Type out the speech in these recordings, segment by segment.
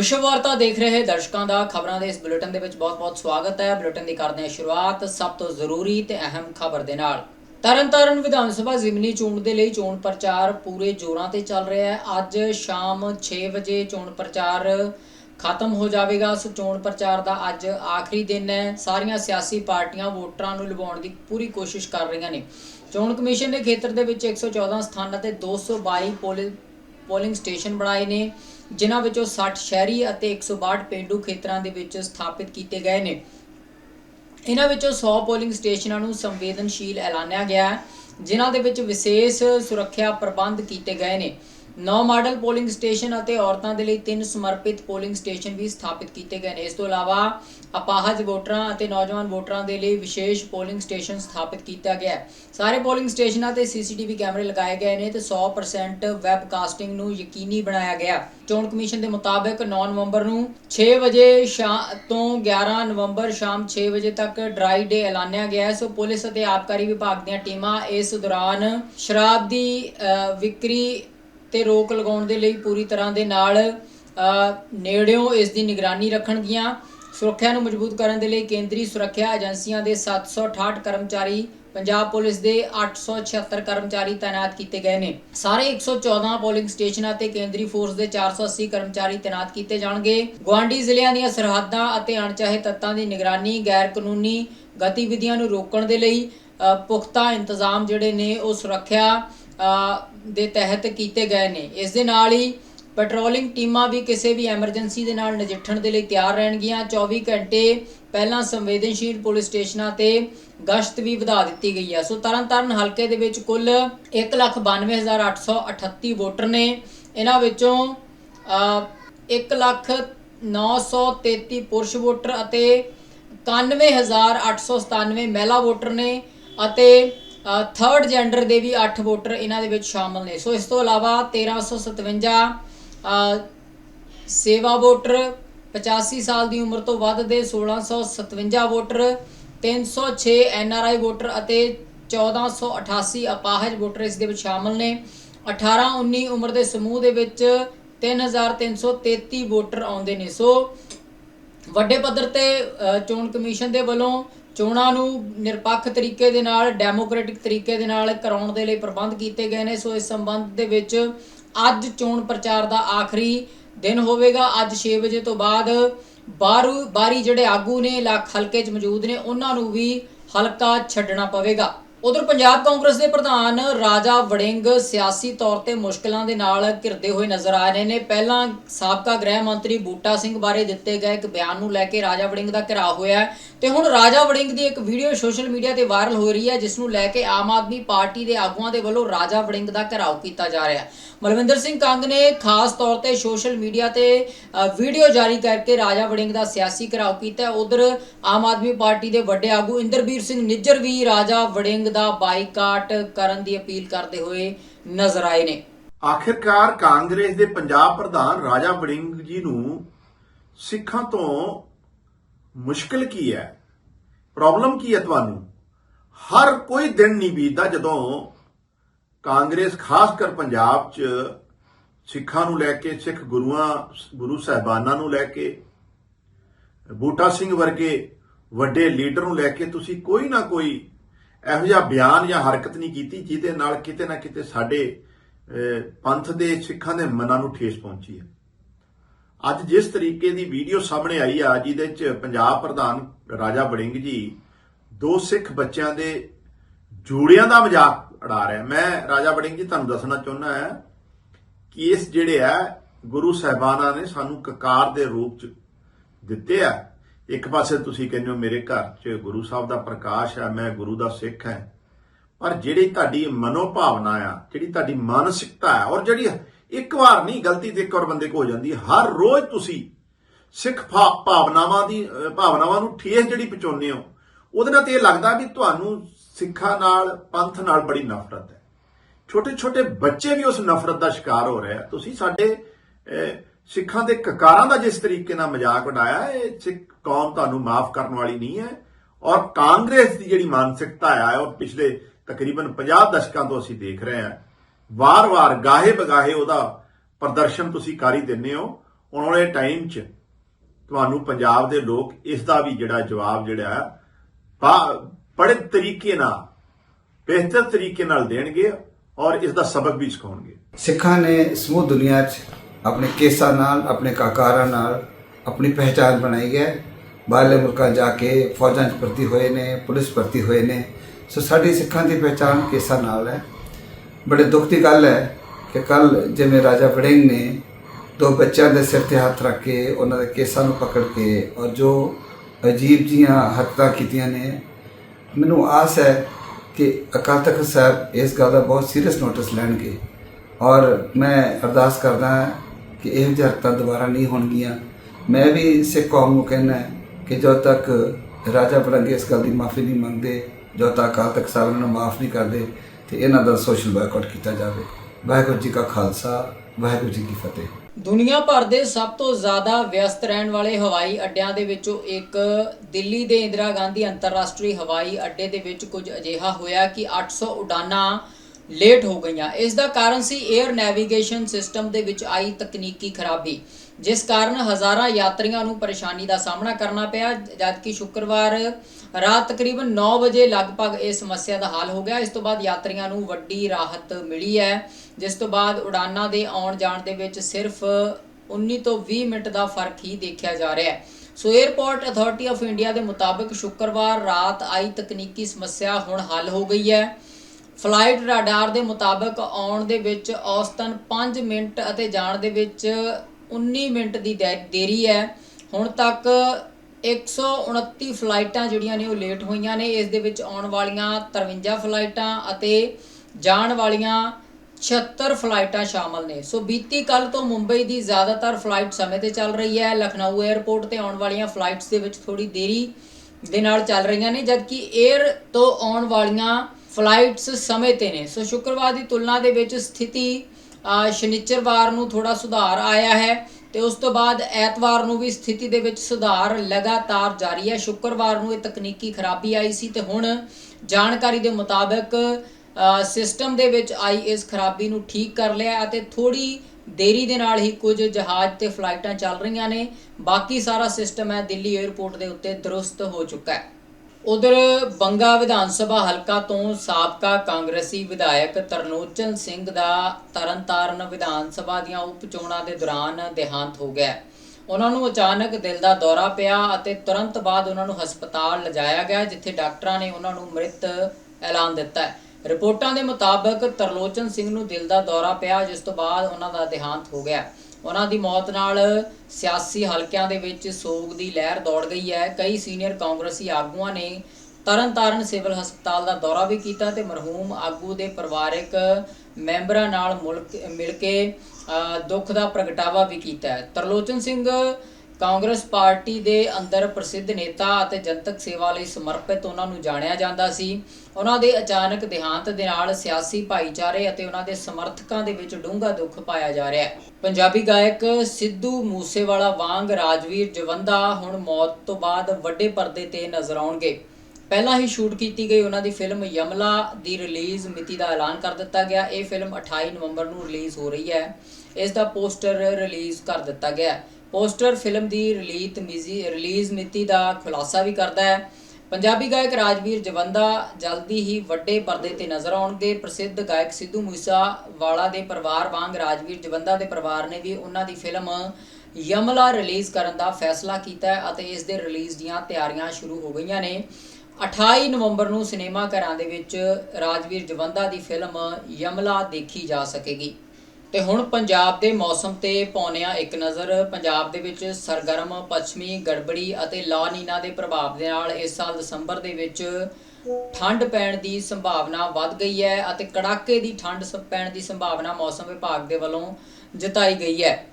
ਵਿਸ਼ਵ ਵਾਰਤਾ ਦੇਖ ਰਹੇ ਦਰਸ਼ਕਾਂ ਦਾ ਖਬਰਾਂ ਦੇ ਇਸ ਬੁਲੇਟਿਨ ਦੇ ਵਿੱਚ ਬਹੁਤ-ਬਹੁਤ ਸਵਾਗਤ ਹੈ। ਬੁਲੇਟਿਨ ਦੀ ਕਰਦੇ ਹਾਂ ਸ਼ੁਰੂਆਤ ਸਭ ਤੋਂ ਜ਼ਰੂਰੀ ਤੇ ਅਹਿਮ ਖਬਰ ਦੇ ਨਾਲ। ਤਰਨਤਾਰਨ ਵਿਧਾਨ ਸਭਾ ਜ਼ਿਮਨੀ ਚੋਣ ਦੇ ਲਈ ਚੋਣ ਪ੍ਰਚਾਰ ਪੂਰੇ ਜ਼ੋਰਾਂ ਤੇ ਚੱਲ ਰਿਹਾ ਹੈ। ਅੱਜ ਸ਼ਾਮ 6 ਵਜੇ ਚੋਣ ਪ੍ਰਚਾਰ ਖਤਮ ਹੋ ਜਾਵੇਗਾ। ਸੋ ਚੋਣ ਪ੍ਰਚਾਰ ਦਾ ਅੱਜ ਆਖਰੀ ਦਿਨ ਹੈ। ਸਾਰੀਆਂ ਸਿਆਸੀ ਪਾਰਟੀਆਂ ਵੋਟਰਾਂ ਨੂੰ ਲੁਭਾਉਣ ਦੀ ਪੂਰੀ ਕੋਸ਼ਿਸ਼ ਕਰ ਰਹੀਆਂ ਨੇ। ਚੋਣ ਕਮਿਸ਼ਨ ਨੇ ਖੇਤਰ ਦੇ ਵਿੱਚ 114 ਸਥਾਨਾਂ ਤੇ 222 ਪੋਲਿੰਗ ਪੋਲਿੰਗ ਸਟੇਸ਼ਨ ਬਣਾਏ ਨੇ। ਜਿਨ੍ਹਾਂ ਵਿੱਚੋਂ 60 ਸ਼ਹਿਰੀ ਅਤੇ 162 ਪਿੰਡੂ ਖੇਤਰਾਂ ਦੇ ਵਿੱਚ ਸਥਾਪਿਤ ਕੀਤੇ ਗਏ ਨੇ। ਇਹਨਾਂ ਵਿੱਚੋਂ 100 ਪੋਲਿੰਗ ਸਟੇਸ਼ਨਾਂ ਨੂੰ ਸੰਵੇਦਨਸ਼ੀਲ ਐਲਾਨਿਆ ਗਿਆ ਹੈ, ਜਿਨ੍ਹਾਂ ਦੇ ਵਿੱਚ ਵਿਸ਼ੇਸ਼ ਸੁਰੱਖਿਆ ਪ੍ਰਬੰਧ ਕੀਤੇ ਗਏ ਨੇ। 9 ਮਾਡਲ ਪੋਲਿੰਗ ਸਟੇਸ਼ਨ ਅਤੇ ਔਰਤਾਂ ਦੇ ਲਈ ਤਿੰਨ ਸਮਰਪਿਤ ਪੋਲਿੰਗ ਸਟੇਸ਼ਨ ਵੀ ਸਥਾਪਿਤ ਕੀਤੇ ਗਏ ਨੇ। ਇਸ ਤੋਂ ਇਲਾਵਾ ਅਪਾਹਜ ਵੋਟਰਾਂ ਅਤੇ ਨੌਜਵਾਨ ਵੋਟਰਾਂ ਦੇ ਲਈ ਵਿਸ਼ੇਸ਼ ਪੋਲਿੰਗ ਸਟੇਸ਼ਨ ਸਥਾਪਿਤ ਕੀਤਾ ਗਿਆ ਹੈ। ਸਾਰੇ ਪੋਲਿੰਗ ਸਟੇਸ਼ਨਾਂ ਤੇ ਸੀਸੀਟੀਵੀ ਕੈਮਰੇ ਲਗਾਏ ਗਏ ਨੇ ਤੇ 100% ਵੈਬਕਾਸਟਿੰਗ ਨੂੰ ਯਕੀਨੀ ਬਣਾਇਆ ਗਿਆ। ਚੋਣ ਕਮਿਸ਼ਨ ਦੇ ਮੁਤਾਬਕ 9 ਨਵੰਬਰ ਨੂੰ 6 ਵਜੇ ਸ਼ਾਮ ਤੋਂ 11 ਨਵੰਬਰ ਸ਼ਾਮ 6 ਵਜੇ ਤੱਕ ਡਰਾਈ ਡੇ ਐਲਾਨਿਆ ਗਿਆ ਹੈ। ਸੋ ਪੁਲਿਸ ਅਤੇ ਆਬਕਾਰੀ ਵਿਭਾਗ ਦੀਆਂ ਟੀਮਾਂ ਇਸ ਦੌਰਾਨ ਸ਼ਰਾਬ ਦੀ ਵਿਕਰੀ ਤੇ ਰੋਕ ਲਗਾਉਣ ਦੇ ਲਈ ਪੂਰੀ ਤਰ੍ਹਾਂ ਦੇ ਨਾਲ ਨੇੜਿਓਂ ਇਸ ਦੀ ਨਿਗਰਾਨੀ ਰੱਖਣਗੀਆਂ। ਸੁਰੱਖਿਆ ਨੂੰ ਮਜ਼ਬੂਤ ਕਰਨ ਦੇ ਲਈ ਕੇਂਦਰੀ ਸੁਰੱਖਿਆ ਏਜੰਸੀਆਂ ਦੇ 768 ਕਰਮਚਾਰੀ ਪੰਜਾਬ ਪੁਲਿਸ ਦੇ 876 ਕਰਮਚਾਰੀ ਤਾਇਨਾਤ ਕੀਤੇ ਗਏ ਨੇ। ਸਾਰੇ 114 ਪੋਲਿੰਗ ਸਟੇਸ਼ਨਾਂ ਤੇ ਕੇਂਦਰੀ ਫੋਰਸ ਦੇ 480 ਕਰਮਚਾਰੀ ਤਾਇਨਾਤ ਕੀਤੇ ਜਾਣਗੇ। ਗਵਾਂਡੀ ਜ਼ਿਲ੍ਹਿਆਂ ਦੀਆਂ ਸਰਹੱਦਾਂ ਅਤੇ ਅਣਚਾਹੇ ਤੱਤਾਂ ਦੀ ਨਿਗਰਾਨੀ ਗੈਰ ਕਾਨੂੰਨੀ ਗਤੀਵਿਧੀਆਂ ਨੂੰ ਰੋਕਣ ਦੇ ਲਈ ਅ, ਪੁਖਤਾ ਇੰਤਜ਼ਾਮ ਜਿਹੜੇ ਨੇ ਉਹ ਸੁਰੱਖਿਆ ਦੇ ਤਹਿਤ ਕੀਤੇ ਗਏ ਨੇ। ਇਸ ਦੇ ਨਾਲ ਹੀ ਪੈਟਰੋਲਿੰਗ ਟੀਮਾਂ ਵੀ ਕਿਸੇ ਵੀ ਐਮਰਜੈਂਸੀ ਦੇ ਨਾਲ ਨਜਿੱਠਣ ਦੇ ਲਈ ਤਿਆਰ ਰਹਿਣਗੀਆਂ। 24 ਘੰਟੇ ਪਹਿਲਾਂ ਸੰਵੇਦਨਸ਼ੀਲ ਪੁਲਿਸ ਸਟੇਸ਼ਨਾਂ ਤੇ ਗਸ਼ਤ ਵੀ ਵਧਾ ਦਿੱਤੀ ਗਈ ਹੈ ਸੋ ਤਰਨਤਾਰਨ ਹਲਕੇ ਦੇ ਵਿੱਚ ਕੁੱਲ 192838 ਵੋਟਰ ਨੇ। ਇਹਨਾਂ ਵਿੱਚੋਂ ਅ, 1933 ਪੁਰਸ਼ ਵੋਟਰ ਅਤੇ 91897 ਮਹਿਲਾ ਵੋਟਰ ਨੇ ਅਤੇ ਥਰਡ ਜੈਂਡਰ ਦੇ ਵੀ 8 ਵੋਟਰ ਇਹਨਾਂ ਦੇ ਵਿੱਚ ਸ਼ਾਮਲ ਨੇ। ਸੋ ਇਸ ਤੋਂ ਇਲਾਵਾ 1357 ਅ, ਸੇਵਾ ਵੋਟਰ 85 ਸਾਲ ਦੀ ਉਮਰ ਤੋਂ ਵੱਧ ਦੇ 1657 ਵੋਟਰ 306 ਐਨਆਰਆਈ ਵੋਟਰ ਅਤੇ 1488 ਅਪਾਹਜ ਵੋਟਰ ਇਸ ਦੇ ਵਿੱਚ ਸ਼ਾਮਲ ਨੇ। 18 19 ਉਮਰ ਦੇ ਸਮੂਹ ਦੇ ਵਿੱਚ 3333 ਵੋਟਰ ਆਉਂਦੇ ਨੇ। ਸੋ ਵੱਡੇ ਪੱਧਰ ਤੇ ਚੋਣ ਕਮਿਸ਼ਨ ਦੇ ਵੱਲੋਂ ਚੋਣਾਂ ਨੂੰ ਨਿਰਪੱਖ ਤਰੀਕੇ ਦੇ ਨਾਲ, ਡੈਮੋਕ੍ਰੈਟਿਕ ਤਰੀਕੇ ਦੇ ਨਾਲ ਕਰਾਉਣ ਦੇ ਲਈ ਪ੍ਰਬੰਧ ਕੀਤੇ ਗਏ ਨੇ। ਸੋ ਇਸ ਸੰਬੰਧ ਦੇ ਵਿੱਚ ਅੱਜ ਚੋਣ ਪ੍ਰਚਾਰ ਦਾ ਆਖਰੀ ਦਿਨ ਹੋਵੇਗਾ। ਅੱਜ 6 ਵਜੇ ਤੋਂ ਬਾਅਦ ਬਾਰੂ, ਬਾਰੀ ਜਿਹੜੇ ਆਗੂ ਨੇ ਲੱਖ ਹਲਕੇ 'ਚ ਮੌਜੂਦ ਨੇ, ਉਹਨਾਂ ਨੂੰ ਵੀ ਹਲਕਾ ਛੱਡਣਾ ਪਵੇਗਾ। ਉਧਰ ਪੰਜਾਬ ਕਾਂਗਰਸ ਦੇ ਪ੍ਰਧਾਨ ਰਾਜਾ ਵੜਿੰਗ ਸਿਆਸੀ ਤੌਰ ਤੇ ਮੁਸ਼ਕਲਾਂ ਦੇ ਨਾਲ ਘਿਰਦੇ ਹੋਏ ਨਜ਼ਰ ਆ ਰਹੇ ਨੇ। ਪਹਿਲਾਂ ਸਾਬਕਾ ਗ੍ਰਹਿ ਮੰਤਰੀ ਬੂਟਾ ਸਿੰਘ ਬਾਰੇ ਦਿੱਤੇ ਗਏ ਇੱਕ ਬਿਆਨ ਨੂੰ ਲੈ ਕੇ ਰਾਜਾ ਵੜਿੰਗ ਦਾ ਘਿਰਾਅ ਹੋਇਆ ਹੈ ਤੇ ਹੁਣ ਰਾਜਾ ਵੜਿੰਗ ਦੀ ਇੱਕ ਵੀਡੀਓ ਸੋਸ਼ਲ ਮੀਡੀਆ ਤੇ ਵਾਇਰਲ ਹੋ ਰਹੀ ਹੈ, ਜਿਸ ਨੂੰ ਲੈ ਕੇ ਆਮ ਆਦਮੀ ਪਾਰਟੀ ਦੇ ਆਗੂਆਂ ਦੇ ਵੱਲੋਂ ਰਾਜਾ ਵੜਿੰਗ ਦਾ ਘਿਰਾਓ ਕੀਤਾ ਜਾ ਰਿਹਾ ਹੈ। ਮਲਵਿੰਦਰ ਸਿੰਘ ਕੰਗ ਨੇ ਖਾਸ ਤੌਰ ਤੇ ਸੋਸ਼ਲ ਮੀਡੀਆ ਤੇ ਵੀਡੀਓ ਜਾਰੀ ਕਰਕੇ ਰਾਜਾ ਵੜਿੰਗ ਦਾ ਸਿਆਸੀ ਘਿਰਾਓ ਕੀਤਾ ਹੈ। ਉਧਰ ਆਮ ਆਦਮੀ ਪਾਰਟੀ ਦੇ ਵੱਡੇ ਆਗੂ ਇੰਦਰਬੀਰ ਸਿੰਘ ਨਿੱਜਰ ਵੀ ਰਾਜਾ ਵੜਿੰਗ ਦਾ ਬਾਈਕਾਟ ਕਰਨ ਦੀ ਅਪੀਲ ਕਰਦੇ ਹੋਏ ਨਜ਼ਰ ਆਏ ਨੇ। ਆਖਿਰਕਾਰ ਕਾਂਗਰਸ ਦੇ ਪੰਜਾਬ ਪ੍ਰਧਾਨ ਰਾਜਾ ਵੜਿੰਗ ਜੀ ਨੂੰ ਸਿੱਖਾਂ ਤੋਂ ਮੁਸ਼ਕਲ ਕੀ ਹੈ? ਪ੍ਰੋਬਲਮ ਕੀ ਹੈ ਤੁਹਾਨੂੰ? ਹਰ ਕੋਈ ਦਿਨ ਨਹੀਂ ਬੀਤਦਾ ਜਦੋਂ ਕਾਂਗਰਸ ਖਾਸ ਕਰ ਪੰਜਾਬ 'ਚ ਸਿੱਖਾਂ ਨੂੰ ਲੈ ਕੇ, ਸਿੱਖ ਗੁਰੂਆਂ, ਗੁਰੂ ਸਾਹਿਬਾਨਾਂ ਨੂੰ ਲੈ ਕੇ, ਬੂਟਾ ਸਿੰਘ ਵਰਗੇ ਵੱਡੇ ਲੀਡਰ ਨੂੰ ਲੈ ਕੇ ਤੁਸੀਂ ਕੋਈ ਨਾ ਕੋਈ ਇਹੋ ਜਿਹਾ ਬਿਆਨ ਜਾਂ ਹਰਕਤ ਨਹੀਂ ਕੀਤੀ ਜਿਹਦੇ ਨਾਲ ਕਿਤੇ ਨਾ ਕਿਤੇ ਸਾਡੇ ਪੰਥ ਦੇ ਸਿੱਖਾਂ ਦੇ ਮਨਾਂ ਨੂੰ ਠੇਸ ਪਹੁੰਚੀ ਹੈ। ਅੱਜ ਜਿਸ ਤਰੀਕੇ ਦੀ ਵੀਡੀਓ ਸਾਹਮਣੇ ਆਈ ਆ, ਜਿਹਦੇ ਚ ਪੰਜਾਬ ਪ੍ਰਧਾਨ ਰਾਜਾ ਵੜਿੰਗ ਜੀ ਦੋ ਸਿੱਖ ਬੱਚਿਆਂ ਦੇ ਜੋੜਿਆਂ ਦਾ ਮਜ਼ਾਕ ਉਡਾ ਰਿਹਾ ਮੈਂ ਰਾਜਾ ਵੜਿੰਗ ਜੀ ਤੁਹਾਨੂੰ ਦੱਸਣਾ ਚਾਹੁੰਦਾ ਹਾਂ ਕਿ ਇਸ ਜਿਹੜੇ ਆ ਗੁਰੂ ਸਾਹਿਬਾਨਾਂ ਨੇ ਸਾਨੂੰ ਕਕਾਰ ਦੇ ਰੂਪ ਚ ਦਿੱਤੇ ਆ। ਇੱਕ ਪਾਸੇ ਤੁਸੀਂ ਕਹਿੰਦੇ ਹੋ ਮੇਰੇ ਘਰ 'ਚ ਗੁਰੂ ਸਾਹਿਬ ਦਾ ਪ੍ਰਕਾਸ਼ ਹੈ, ਮੈਂ ਗੁਰੂ ਦਾ ਸਿੱਖ ਹਾਂ। ਪਰ ਜਿਹੜੀ ਤੁਹਾਡੀ ਮਨੋਭਾਵਨਾ ਆ, ਜਿਹੜੀ ਤੁਹਾਡੀ ਮਾਨਸਿਕਤਾ ਹੈ ਔਰ ਜਿਹੜੀ ਇੱਕ ਵਾਰ ਨਹੀਂ, ਗਲਤੀ ਤੇ ਇੱਕ ਵਾਰ ਬੰਦੇ ਕੋ ਹੋ ਜਾਂਦੀ ਹਰ ਰੋਜ਼ ਤੁਸੀਂ ਸਿੱਖ ਭਾ- ਭਾਵਨਾਵਾਂ ਦੀ ਭਾਵਨਾਵਾਂ ਨੂੰ ਠੇਸ ਜਿਹੜੀ ਪਹੁੰਚਾਉਂਦੇ ਹੋ, ਉਹਦੇ ਨਾਲ ਤੇ ਇਹ ਲੱਗਦਾ ਵੀ ਤੁਹਾਨੂੰ ਸਿੱਖਾਂ ਨਾਲ, ਪੰਥ ਨਾਲ ਬੜੀ ਨਫ਼ਰਤ ਹੈ। ਛੋਟੇ ਛੋਟੇ ਬੱਚੇ ਵੀ ਉਸ ਨਫ਼ਰਤ ਦਾ ਸ਼ਿਕਾਰ ਹੋ ਰਹੇ ਆ। ਤੁਸੀਂ ਸਾਡੇ ਸਿੱਖਾਂ ਦੇ ਕਕਾਰਾਂ ਦਾ ਜਿਸ ਤਰੀਕੇ ਨਾਲ ਮਜ਼ਾਕ ਉਡਾਇਆ, ਇਹ ਸਿੱਖ ਕੌਮ ਤੁਹਾਨੂੰ ਮਾਫ ਕਰਨ ਵਾਲੀ ਨਹੀਂ ਹੈ। ਔਰ ਕਾਂਗਰਸ ਦੀ ਜਿਹੜੀ ਮਾਨਸਿਕਤਾ ਹੈ ਉਹ ਪਿਛਲੇ ਤਕਰੀਬਨ 50 ਦਸ਼ਕਾਂ ਤੋਂ ਅਸੀਂ ਦੇਖ ਰਹੇ ਹਾਂ। ਵਾਰ-ਵਾਰ ਗਾਹੇ ਬਗਾਹੇ ਉਹਦਾ ਪ੍ਰਦਰਸ਼ਨ ਤੁਸੀਂ ਕਰ ਹੀ ਦਿੰਦੇ ਹੋ। ਆਉਣ ਵਾਲੇ ਟਾਈਮ 'ਚ ਤੁਹਾਨੂੰ ਪੰਜਾਬ ਦੇ ਲੋਕ ਇਸ ਦਾ ਵੀ ਜਿਹੜਾ ਜਵਾਬ ਜਿਹੜਾ ਬੜੇ ਤਰੀਕੇ ਨਾਲ, ਬਿਹਤਰ ਤਰੀਕੇ ਨਾਲ ਦੇਣਗੇ ਔਰ ਇਸ ਦਾ ਸਬਕ ਵੀ ਸਿਖਾਉਣਗੇ। ਸਿੱਖਾਂ ਨੇ ਸਮੂਹ ਦੁਨੀਆ 'ਚ ਆਪਣੇ ਕੇਸਾਂ ਨਾਲ, ਆਪਣੇ ਕਾਕਾਰਾਂ ਨਾਲ ਆਪਣੀ ਪਹਿਚਾਨ ਬਣਾਈ ਹੈ। ਬਾਹਰਲੇ ਮੁਲਕਾਂ ਜਾ ਕੇ ਫੌਜਾਂ 'ਚ ਭਰਤੀ ਹੋਏ ਨੇ, ਪੁਲਿਸ ਭਰਤੀ ਹੋਏ ਨੇ। ਸੋ ਸਾਡੀ ਸਿੱਖਾਂ ਦੀ ਪਹਿਚਾਨ ਕੇਸਾਂ ਨਾਲ ਹੈ। ਬੜੇ ਦੁੱਖ ਦੀ ਗੱਲ ਹੈ ਕਿ ਕੱਲ ਜਿਵੇਂ ਰਾਜਾ ਵੜਿੰਗ ਨੇ ਦੋ ਬੱਚਿਆਂ ਦੇ ਸਿਰ ਤੇ ਹੱਥ ਰੱਖ ਕੇ ਉਹਨਾਂ ਦੇ ਕੇਸਾਂ ਨੂੰ ਪਕੜ ਕੇ ਔਰ ਜੋ ਅਜੀਬ ਜੀਆਂ ਹਰਕਤਾਂ ਕੀਤੀਆਂ ਨੇ, ਮੈਨੂੰ ਆਸ ਹੈ ਕਿ ਅਕਾਲ ਤਖਤ ਸਾਹਿਬ ਇਸ ਗੱਲ ਦਾ ਬਹੁਤ ਸੀਰੀਅਸ ਨੋਟਿਸ ਲੈਣਗੇ। ਔਰ ਮੈਂ ਅਰਦਾਸ ਕਰਦਾ ਹਾਂ ਕਿ ਇਹ ਜਿਹੀਆਂ ਦੁਬਾਰਾ ਨਹੀਂ ਹੋਣਗੀਆਂ। ਮੈਂ ਵੀ ਸਿੱਖ ਕੌਮ ਨੂੰ ਕਹਿਣਾ ਹੈ ਕਿ ਜਦੋਂ ਤੱਕ ਰਾਜਾ ਬੜੰਗੇ ਇਸ ਗੱਲ ਦੀ ਮਾਫੀ ਨਹੀਂ ਮੰਗਦੇ, ਜਦੋਂ ਤੱਕ ਅਕਾਲ ਤਖਤ ਸਾਹਿਬ ਨੂੰ ਮਾਫ ਨਹੀਂ ਕਰਦੇ ਤੇ ਇਹਨਾਂ ਦਾ ਸੋਸ਼ਲ ਬਾਈਕਾਟ ਕੀਤਾ ਜਾਵੇ। ਵਾਹਿਗੁਰੂ ਜੀ ਕਾ ਖਾਲਸਾ, ਵਾਹਿਗੁਰੂ ਜੀ ਕੀ ਫਤਿਹ। ਦੁਨੀਆ ਭਰ ਦੇ ਸਭ ਤੋਂ ਜ਼ਿਆਦਾ ਵਿਅਸਤ ਰਹਿਣ ਵਾਲੇ ਹਵਾਈ ਅੱਡਿਆਂ ਦੇ ਵਿੱਚੋਂ ਇੱਕ ਦਿੱਲੀ ਦੇ ਇੰਦਰਾ ਗਾਂਧੀ ਅੰਤਰਰਾਸ਼ਟਰੀ ਹਵਾਈ ਅੱਡੇ ਦੇ ਵਿੱਚ ਕੁਝ ਅਜਿਹਾ ਹੋਇਆ ਕਿ 800 ਉਡਾਨਾਂ ਲੇਟ ਹੋ ਗਈਆਂ। ਇਸ ਦਾ ਕਾਰਨ ਸੀ 에ਅਰ ਨੈਵੀਗੇਸ਼ਨ ਸਿਸਟਮ ਦੇ ਵਿੱਚ ਆਈ ਤਕਨੀਕੀ ਖਰਾਬੀ, ਜਿਸ ਕਾਰਨ ਹਜ਼ਾਰਾਂ ਯਾਤਰੀਆਂ ਨੂੰ ਪਰੇਸ਼ਾਨੀ ਦਾ ਸਾਹਮਣਾ ਕਰਨਾ ਪਿਆ, ਜਦਕਿ ਸ਼ੁੱਕਰਵਾਰ ਰਾਤ ਤਕਰੀਬਨ 9 ਵਜੇ ਲਗਭਗ ਇਹ ਸਮੱਸਿਆ ਦਾ ਹੱਲ ਹੋ ਗਿਆ। ਇਸ ਤੋਂ ਬਾਅਦ ਯਾਤਰੀਆਂ ਨੂੰ ਵੱਡੀ ਰਾਹਤ ਮਿਲੀ ਹੈ, ਜਿਸ ਤੋਂ ਬਾਅਦ ਉਡਾਨਾਂ ਦੇ ਆਉਣ ਜਾਣ ਦੇ ਵਿੱਚ ਸਿਰਫ 19 ਤੋਂ 20 ਮਿੰਟ ਦਾ ਫ਼ਰਕ ਹੀ ਦੇਖਿਆ ਜਾ ਰਿਹਾ ਹੈ। So airport authority of India ਦੇ ਮੁਤਾਬਕ ਸ਼ੁੱਕਰਵਾਰ ਰਾਤ ਆਈ ਤਕਨੀਕੀ ਸਮੱਸਿਆ ਹੁਣ ਹੱਲ ਹੋ ਗਈ ਹੈ। ਫਲਾਈਟ ਰਾਡਾਰ ਦੇ ਮੁਤਾਬਕ ਆਉਣ ਦੇ ਵਿੱਚ ਔਸਤਨ 5 ਮਿੰਟ ਅਤੇ ਜਾਣ ਦੇ ਵਿੱਚ 19 ਮਿੰਟ ਦੀ ਦੇ- ਦੇਰੀ ਹੈ। ਹੁਣ ਤੱਕ 129 ਫਲਾਈਟਾਂ ਜਿਹੜੀਆਂ ਨੇ ਉਹ ਲੇਟ ਹੋਈਆਂ ਨੇ। ਇਸ ਦੇ ਵਿੱਚ ਆਉਣ ਵਾਲੀਆਂ 53 ਫਲਾਈਟਾਂ ਅਤੇ ਜਾਣ ਵਾਲੀਆਂ 76 ਫਲਾਈਟਾਂ ਸ਼ਾਮਲ ਨੇ। ਸੋ ਬੀਤੀ ਕੱਲ ਤੋਂ ਮੁੰਬਈ ਦੀ ਜ਼ਿਆਦਾਤਰ ਫਲਾਈਟ ਸਮੇਂ ਤੇ ਚੱਲ ਰਹੀ ਹੈ। ਲਖਨਊ 에ਅਰਪੋਰਟ ਤੇ ਆਉਣ ਵਾਲੀਆਂ ਫਲਾਈਟਸ ਦੇ ਵਿੱਚ ਥੋੜੀ ਦੇਰੀ ਦੇ ਨਾਲ ਚੱਲ ਰਹੀਆਂ ਨੇ, ਜਦਕਿ 에ਅਰ ਤੋਂ ਆਉਣ ਵਾਲੀਆਂ ਫਲਾਈਟਸ ਸਮੇਂ ਤੇ ਨੇ। ਸੋ ਸ਼ੁੱਕਰਵਾਰ ਦੀ ਤੁਲਨਾ ਦੇ ਵਿੱਚ ਸਥਿਤੀ ਅ, ਸ਼ਨੀਚਰਵਾਰ ਨੂੰ ਥੋੜਾ ਸੁਧਾਰ ਆਇਆ ਹੈ ਤੇ ਉਸ ਤੋਂ ਬਾਅਦ ਐਤਵਾਰ ਨੂੰ ਵੀ ਸਥਿਤੀ ਦੇ ਵਿੱਚ ਸੁਧਾਰ ਲਗਾਤਾਰ ਜਾਰੀ ਹੈ। ਸ਼ੁੱਕਰਵਾਰ ਨੂੰ ਇਹ ਤਕਨੀਕੀ ਖਰਾਬੀ ਆਈ ਸੀ ਤੇ ਹੁਣ ਜਾਣਕਾਰੀ ਦੇ ਮੁਤਾਬਕ ਸਿਸਟਮ ਦੇ ਵਿੱਚ ਆਈ ਇਸ ਖਰਾਬੀ ਨੂੰ ਠੀਕ ਕਰ ਲਿਆ ਅਤੇ ਥੋੜੀ ਦੇਰੀ ਦੇ ਨਾਲ ਹੀ ਕੁਝ ਜਹਾਜ਼ ਤੇ ਫਲਾਈਟਾਂ ਚੱਲ ਰਹੀਆਂ ਨੇ। ਬਾਕੀ ਸਾਰਾ ਸਿਸਟਮ ਹੈ ਦਿੱਲੀ 에ਅਰਪੋਰਟ ਦੇ ਉੱਤੇ ਦਰੁਸਤ ਹੋ ਚੁੱਕਾ ਹੈ। ਉਧਰ ਬੰਗਾ ਵਿਧਾਨ ਸਭਾ ਹਲਕਾ ਤੋਂ ਸਾਬਕਾ ਕਾਂਗਰਸੀ ਵਿਧਾਇਕ ਤਰਨੋਚਨ ਸਿੰਘ ਦਾ ਤਰਨਤਾਰਨ ਵਿਧਾਨ ਸਭਾ ਦੀਆਂ ਉਪ ਚੋਣਾਂ ਦੇ ਦੌਰਾਨ ਦੇਹਾਂਤ ਹੋ ਗਿਆ। ਉਹਨਾਂ ਨੂੰ ਅਚਾਨਕ ਦਿਲ ਦਾ ਦੌਰਾ ਪਿਆ ਅਤੇ ਤੁਰੰਤ ਬਾਅਦ ਉਹਨਾਂ ਨੂੰ ਹਸਪਤਾਲ ਲਿਜਾਇਆ ਗਿਆ, ਜਿੱਥੇ ਡਾਕਟਰਾਂ ਨੇ ਉਹਨਾਂ ਨੂੰ ਮ੍ਰਿਤ ਐਲਾਨ ਦਿੱਤਾ ਹੈ। ਰਿਪੋਰਟਾਂ ਦੇ ਮੁਤਾਬਕ ਤਰਲੋਚਨ ਸਿੰਘ ਨੂੰ ਦਿਲ ਦਾ ਦੌਰਾ ਪਿਆ, ਜਿਸ ਤੋਂ ਬਾਅਦ ਉਹਨਾਂ ਦਾ ਦੇਹਾਂਤ ਹੋ ਗਿਆ। ਉਹਨਾਂ ਦੀ ਮੌਤ ਨਾਲ ਸਿਆਸੀ ਹਲਕਿਆਂ ਦੇ ਵਿੱਚ ਸੋਗ ਦੀ ਲਹਿਰ ਦੌੜ ਗਈ ਹੈ। ਕਈ ਸੀਨੀਅਰ ਕਾਂਗਰਸੀ ਆਗੂਆਂ ਨੇ ਤਰਨਤਾਰਨ ਸਿਵਲ ਹਸਪਤਾਲ ਦਾ ਦੌਰਾ ਵੀ ਕੀਤਾ ਤੇ ਮਰਹੂਮ ਆਗੂ ਦੇ ਪਰਿਵਾਰਕ ਮੈਂਬਰਾਂ ਨਾਲ ਮੁਲਕ, ਮਿਲ ਕੇ ਦੁੱਖ ਦਾ ਪ੍ਰਗਟਾਵਾ ਵੀ ਕੀਤਾ ਤਰਲੋਚਨ ਸਿੰਘ ਕਾਂਗਰਸ ਪਾਰਟੀ ਦੇ ਅੰਦਰ ਪ੍ਰਸਿੱਧ ਨੇਤਾ ਅਤੇ ਜਨਤਕ ਸੇਵਾ ਲਈ ਸਮਰਪਿਤ ਉਹਨਾਂ ਨੂੰ ਜਾਣਿਆ ਜਾਂਦਾ ਸੀ। ਉਹਨਾਂ ਦੇ ਅਚਾਨਕ ਦੇਹਾਂਤ ਦੇ ਨਾਲ ਸਿਆਸੀ ਭਾਈਚਾਰੇ ਅਤੇ ਉਹਨਾਂ ਦੇ ਸਮਰਥਕਾਂ ਦੇ ਵਿੱਚ ਡੂੰਘਾ ਦੁੱਖ ਪਾਇਆ ਜਾ ਰਿਹਾ ਹੈ। ਪੰਜਾਬੀ ਗਾਇਕ ਸਿੱਧੂ ਮੂਸੇਵਾਲਾ ਵਾਂਗ ਰਾਜਵੀਰ ਜਵੰਦਾ ਹੁਣ ਮੌਤ ਤੋਂ ਬਾਅਦ ਵੱਡੇ ਪਰਦੇ ਤੇ ਨਜ਼ਰ ਆਉਣਗੇ। ਪਹਿਲਾਂ ਹੀ ਸ਼ੂਟ ਕੀਤੀ ਗਈ ਉਹਨਾਂ ਦੀ ਫਿਲਮ ਯਮਲਾ ਦੀ ਰਿਲੀਜ਼ ਮਿਤੀ ਦਾ ਐਲਾਨ ਕਰ ਦਿੱਤਾ ਗਿਆ। ਇਹ ਫਿਲਮ 28 ਨਵੰਬਰ ਨੂੰ ਰਿਲੀਜ਼ ਹੋ ਰਹੀ ਹੈ। ਇਸ ਦਾ ਪੋਸਟਰ ਰਿਲੀਜ਼ ਕਰ ਦਿੱਤਾ ਗਿਆ ਪੋਸਟਰ ਫਿਲਮ ਦੀ ਰਿਲੀਜ਼ ਮਿਜ਼ੀ, ਰਿਲੀਜ਼ ਮਿਤੀ ਦਾ ਖੁਲਾਸਾ ਵੀ ਕਰਦਾ ਹੈ। ਪੰਜਾਬੀ ਗਾਇਕ ਰਾਜਵੀਰ ਜਵੰਦਾ ਜਲਦੀ ਹੀ ਵੱਡੇ ਪਰਦੇ ਤੇ ਨਜ਼ਰ ਆਉਣਗੇ। ਪ੍ਰਸਿੱਧ ਗਾਇਕ ਸਿੱਧੂ ਮੂਸਾ ਵਾਲਾ ਦੇ ਪਰਿਵਾਰ ਵਾਂਗ ਰਾਜਵੀਰ ਜਵੰਦਾ ਦੇ ਪਰਿਵਾਰ ਨੇ ਵੀ ਉਹਨਾਂ ਦੀ ਫਿਲਮ ਯਮਲਾ ਰਿਲੀਜ਼ ਕਰਨ ਦਾ ਫੈਸਲਾ ਕੀਤਾ ਹੈ ਅਤੇ ਇਸ ਦੇ ਰਿਲੀਜ਼ ਦੀਆਂ ਤਿਆਰੀਆਂ ਸ਼ੁਰੂ ਹੋ ਗਈਆਂ ਨੇ। 28 ਨਵੰਬਰ ਨੂੰ ਸਿਨੇਮਾ ਘਰਾਂ ਦੇ ਵਿੱਚ ਰਾਜਵੀਰ ਜਵੰਦਾ ਦੀ ਫਿਲਮ ਯਮਲਾ ਦੇਖੀ ਜਾ ਸਕੇਗੀ। ਤੇ ਹੁਣ ਪੰਜਾਬ ਦੇ ਮੌਸਮ ਤੇ ਪਾਉਣਿਆ ਇੱਕ ਨਜ਼ਰ, ਪੰਜਾਬ ਦੇ ਵਿੱਚ ਸਰਗਰਮ, ਪੱਛਮੀ, ਗੜਬੜੀ ਅਤੇ ਲਾ ਨੀਨਾ ਦੇ ਪ੍ਰਭਾਵ ਦੇ ਨਾਲ ਇਸ ਸਾਲ ਦਸੰਬਰ ਦੇ ਵਿੱਚ ਠੰਡ ਪੈਣ ਦੀ ਸੰਭਾਵਨਾ ਵੱਧ ਗਈ ਹੈ ਅਤੇ ਕੜਾਕੇ ਦੀ ਠੰਡ ਪੈਣ ਦੀ ਸੰਭਾਵਨਾ ਮੌਸਮ ਵਿਭਾਗ ਦੇ ਵੱਲੋਂ ਜਤਾਈ ਗਈ ਹੈ।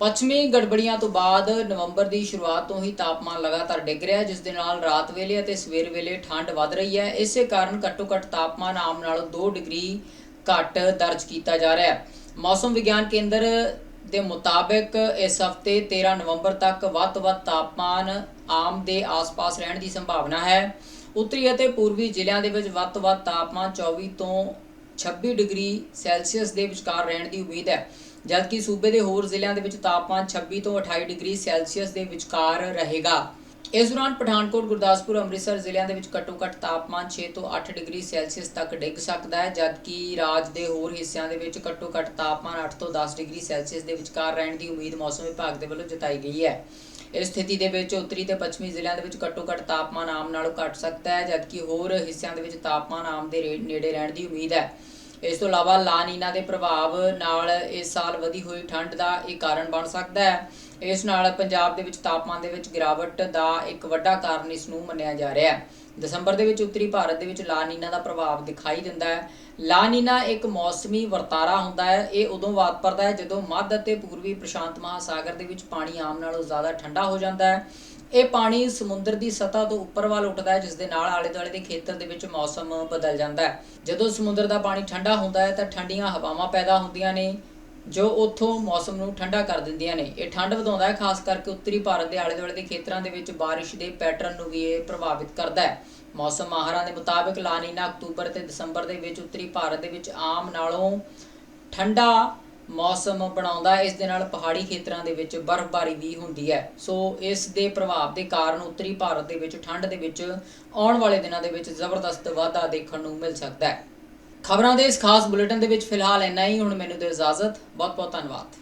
ਪੱਛਮੀ ਗੜਬੜੀਆਂ ਤੋਂ ਬਾਅਦ ਨਵੰਬਰ ਦੀ ਸ਼ੁਰੂਆਤ ਤੋਂ ਹੀ ਤਾਪਮਾਨ ਲਗਾਤਾਰ ਡਿੱਗ ਰਿਹਾ ਜਿਸ ਦੇ ਨਾਲ ਰਾਤ ਵੇਲੇ ਅਤੇ ਸਵੇਰ ਵੇਲੇ ਠੰਡ ਵੱਧ ਰਹੀ ਹੈ। ਇਸੇ ਕਾਰਨ ਘੱਟੋ-ਘੱਟ ਤਾਪਮਾਨ ਆਮ ਨਾਲੋਂ 2 ਡਿਗਰੀ ਘੱਟ ਦਰਜ ਕੀਤਾ ਜਾ ਰਿਹਾ ਹੈ। ਮੌਸਮ ਵਿਗਿਆਨ ਕੇਂਦਰ ਦੇ ਮੁਤਾਬਕ ਇਸ ਹਫ਼ਤੇ 13 ਨਵੰਬਰ ਤੱਕ ਵੱਧ ਤੋਂ ਵੱਧ ਤਾਪਮਾਨ ਆਮ ਦੇ ਆਸ-ਪਾਸ ਰਹਿਣ ਦੀ ਸੰਭਾਵਨਾ ਹੈ। ਉੱਤਰੀ ਅਤੇ ਪੂਰਬੀ ਜ਼ਿਲ੍ਹਿਆਂ ਦੇ ਵਿੱਚ ਵੱਧ ਤੋਂ ਵੱਧ ਤਾਪਮਾਨ 24 ਤੋਂ 26 ਡਿਗਰੀ ਸੈਲਸੀਅਸ ਦੇ ਵਿਚਕਾਰ ਰਹਿਣ ਦੀ ਉਮੀਦ ਹੈ। ਜਦਕਿ ਸੂਬੇ ਦੇ ਹੋਰ ਜ਼ਿਲ੍ਹਿਆਂ ਦੇ ਵਿੱਚ ਤਾਪਮਾਨ 26 ਤੋਂ 28 ਡਿਗਰੀ ਸੈਲਸੀਅਸ ਦੇ ਵਿਚਕਾਰ ਰਹੇਗਾ। ਇਸ ਦੌਰਾਨ ਪਠਾਨਕੋਟ, ਗੁਰਦਾਸਪੁਰ, ਅੰਮ੍ਰਿਤਸਰ ਜ਼ਿਲ੍ਹਿਆਂ ਦੇ ਵਿੱਚ ਘੱਟੋ-ਘੱਟ ਤਾਪਮਾਨ 6 ਤੋਂ 8 ਡਿਗਰੀ ਸੈਲਸੀਅਸ ਤੱਕ ਡਿੱਗ ਸਕਦਾ ਹੈ, ਜਦਕਿ ਰਾਜ ਦੇ ਹੋਰ ਹਿੱਸਿਆਂ ਦੇ ਵਿੱਚ ਘੱਟੋ-ਘੱਟ ਤਾਪਮਾਨ 8 ਤੋਂ 10 ਡਿਗਰੀ ਸੈਲਸੀਅਸ ਦੇ ਵਿਚਕਾਰ ਰਹਿਣ ਦੀ ਉਮੀਦ ਮੌਸਮ ਵਿਭਾਗ ਦੇ ਵੱਲੋਂ ਜਤਾਈ ਗਈ ਹੈ। ਇਸ ਸਥਿਤੀ ਦੇ ਵਿੱਚ ਉੱਤਰੀ ਤੇ ਪੱਛਮੀ ਜ਼ਿਲ੍ਹਿਆਂ ਦੇ ਵਿੱਚ ਘੱਟੋ-ਘੱਟ ਤਾਪਮਾਨ ਆਮ ਨਾਲੋਂ ਘੱਟ ਸਕਦਾ ਹੈ, ਜਦਕਿ ਹੋਰ ਹਿੱਸਿਆਂ ਦੇ ਵਿੱਚ ਤਾਪਮਾਨ ਆਮ ਦੇ ਨੇੜੇ ਰਹਿਣ ਦੀ ਉਮੀਦ ਹੈ। ਇਸ ਤੋਂ ਇਲਾਵਾ ਲਾ ਨੀਨਾ ਦੇ ਪ੍ਰਭਾਵ ਨਾਲ ਇਸ ਸਾਲ ਵਧੀ ਹੋਈ ਠੰਡ ਦਾ ਇਹ ਕਾਰਨ ਬਣ ਸਕਦਾ ਹੈ। ਇਸ ਨਾਲ ਪੰਜਾਬ ਦੇ ਵਿੱਚ ਤਾਪਮਾਨ ਦੇ ਵਿੱਚ ਗਿਰਾਵਟ ਦਾ ਇੱਕ ਵੱਡਾ ਕਾਰਨ ਇਸ ਨੂੰ ਮੰਨਿਆ ਜਾ ਰਿਹਾ ਹੈ। ਦਸੰਬਰ ਦੇ ਵਿੱਚ ਉੱਤਰੀ ਭਾਰਤ ਦੇ ਵਿੱਚ ਲਾ ਨੀਨਾ ਦਾ ਪ੍ਰਭਾਵ ਦਿਖਾਈ ਦਿੰਦਾ ਹੈ। ਲਾ ਨੀਨਾ ਇੱਕ ਮੌਸਮੀ ਵਰਤਾਰਾ ਹੁੰਦਾ ਹੈ। ਇਹ ਉਦੋਂ ਵਾਪਰਦਾ ਹੈ ਜਦੋਂ ਮੱਧ ਅਤੇ ਪੂਰਬੀ ਪ੍ਰਸ਼ਾਂਤ ਮਹਾਸਾਗਰ ਦੇ ਵਿੱਚ ਪਾਣੀ ਆਮ ਨਾਲੋਂ ਜ਼ਿਆਦਾ ਠੰਡਾ ਹੋ ਜਾਂਦਾ ਹੈ। ਇਹ ਪਾਣੀ ਸਮੁੰਦਰ ਦੀ ਸਤਹ ਤੋਂ ਉੱਪਰ ਵੱਲ ਉੱਠਦਾ ਹੈ, ਜਿਸ ਦੇ ਨਾਲ ਆਲੇ ਦੁਆਲੇ ਦੇ ਖੇਤਰ ਦੇ ਵਿੱਚ ਮੌਸਮ ਬਦਲ ਜਾਂਦਾ ਹੈ। ਜਦੋਂ ਸਮੁੰਦਰ ਦਾ ਪਾਣੀ ਠੰਡਾ ਹੁੰਦਾ ਹੈ, ਤਾਂ ਠੰਡੀਆਂ ਹਵਾਵਾਂ ਪੈਦਾ ਹੁੰਦੀਆਂ ਨੇ, ਜੋ ਉੱਥੋਂ ਮੌਸਮ ਨੂੰ ਠੰਡਾ ਕਰ ਦਿੰਦੀਆਂ ਨੇ। ਇਹ ਠੰਡ ਵਧਾਉਂਦਾ ਹੈ, ਖਾਸ ਕਰਕੇ ਉੱਤਰੀ ਭਾਰਤ ਦੇ ਆਲੇ ਦੁਆਲੇ ਦੇ ਖੇਤਰਾਂ ਦੇ ਵਿੱਚ ਬਾਰਿਸ਼ ਦੇ ਪੈਟਰਨ ਨੂੰ ਵੀ ਇਹ ਪ੍ਰਭਾਵਿਤ ਕਰਦਾ ਹੈ। ਮੌਸਮ ਮਾਹਰਾਂ ਦੇ ਮੁਤਾਬਕ ਲਾਨੀਨਾ ਅਕਤੂਬਰ ਤੇ ਦਸੰਬਰ ਦੇ ਵਿੱਚ ਉੱਤਰੀ ਭਾਰਤ ਦੇ ਵਿੱਚ ਆਮ ਨਾਲੋਂ ਠੰਡਾ ਮੌਸਮ ਬਣਾਉਂਦਾ ਹੈ, ਇਸ ਦੇ ਨਾਲ ਪਹਾੜੀ ਖੇਤਰਾਂ ਦੇ ਵਿੱਚ ਬਰਫ਼ਬਾਰੀ ਵੀ ਹੁੰਦੀ ਹੈ। ਸੋ ਇਸ ਦੇ ਪ੍ਰਭਾਵ ਦੇ ਕਾਰਨ ਉੱਤਰੀ ਭਾਰਤ ਦੇ ਵਿੱਚ ਠੰਡ ਦੇ ਵਿੱਚ ਆਉਣ ਵਾਲੇ ਦਿਨਾਂ ਦੇ ਵਿੱਚ ਜ਼ਬਰਦਸਤ ਵਾਧਾ ਦੇਖਣ ਨੂੰ ਮਿਲ ਸਕਦਾ ਹੈ। ਖਬਰਾਂ ਦੇ ਇਸ ਖਾਸ ਬੁਲੇਟਿਨ ਦੇ ਵਿੱਚ ਫਿਲਹਾਲ ਇੰਨਾ ਹੀ। ਹੁਣ ਮੈਨੂੰ ਦਿਓ ਇਜਾਜ਼ਤ। ਬਹੁਤ ਬਹੁਤ ਧੰਨਵਾਦ।